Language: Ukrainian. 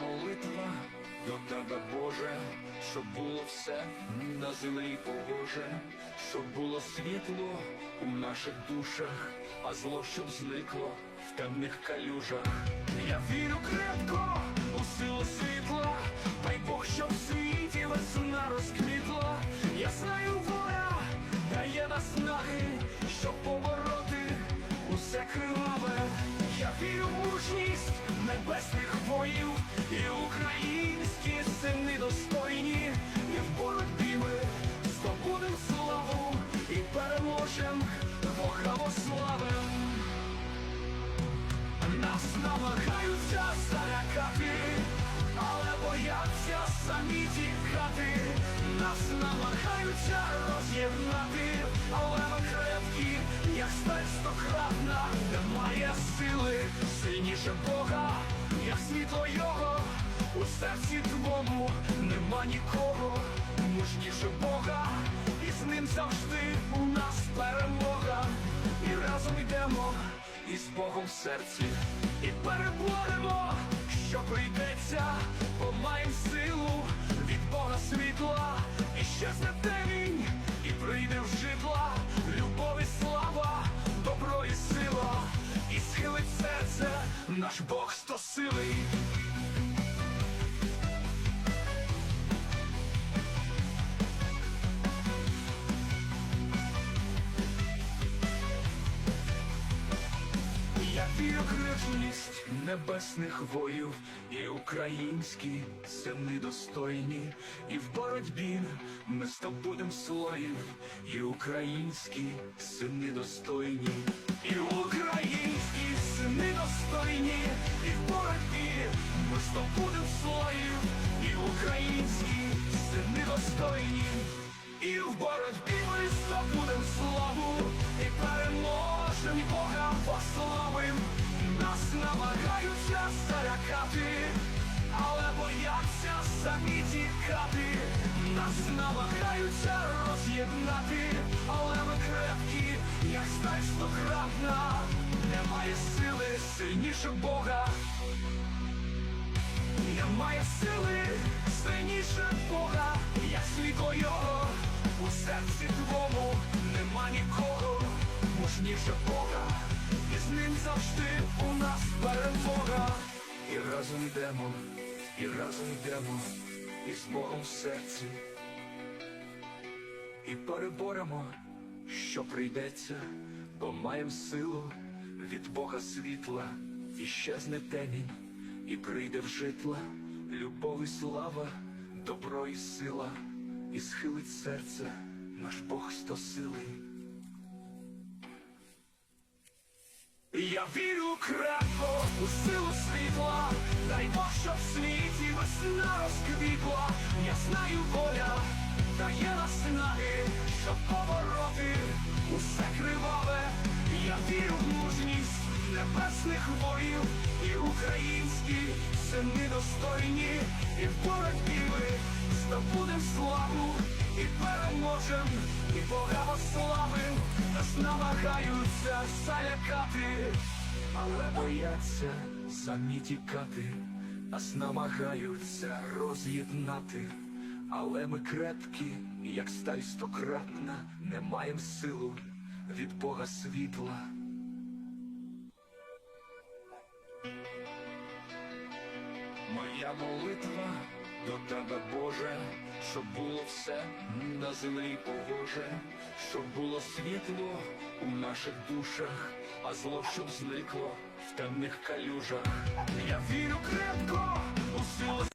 молитва до тебе, Боже, щоб було все на землі погоже, щоб було світло у наших душах, а зло щоб зникло в темних калюжах. Я вірю крепко у силу світла, дай Бог, щоб в світі весна розквітла. Я знаю намагаються роз'єднати, але ми крепкі, як сталь стократна, немає сили сильніше Бога, як світло його, у серці твому нема нікого, мужніше Бога, і з ним завжди у нас перемога, і разом йдемо із Богом в серці, і переборемо, що прийдеться, бо маєм силу наш Бог стосилий. Я вірю в небесних воїв, і українські сини достойні, і в боротьбі ми здобудем слоїв, і українські сини достойні, і українські сини достойні, і в боротьбі ми здобудем слоїв, і українські сини достойні. І в боротьбі ми здобудем славу і переможем Бога пославим. Нас намагаються залякати, але бояться самі тікати. Нас намагаються роз'єднати, але ми крепкі, як сталь стократна. Немає сили сильніше Бога. Немає сили сильніше Бога, як світло його. У серці твому нема нікого, мужніше Бога, і з ним завжди у нас перемога. І разом йдемо, і разом йдемо, із Богом в серці, і переборемо, що прийдеться, бо маєм силу від Бога світла, і темінь, і прийде в житла, любов і слава, добро і сила, і схилить серце, наш Бог стосилий. Я вірю крепко у силу світла, дай Бог, щоб в світі весна розквітла, я знаю воля, дає наснаги, щоб побороти усе криваве, я вірю в небесних воїв. І українські сини достойні, і в боротьбі ми здобудем славу і переможем, і Бога ославим, нас намагаються залякати, але бояться самі тікати, нас намагаються роз'єднати, але ми крепкі, як сталь стократна, не маєм силу від Бога світла. Моя молитва до тебе, Боже, щоб було все на землі погоже, щоб було світло у наших душах, а зло щоб зникло в темних калюжах. Я вірю крепко у силу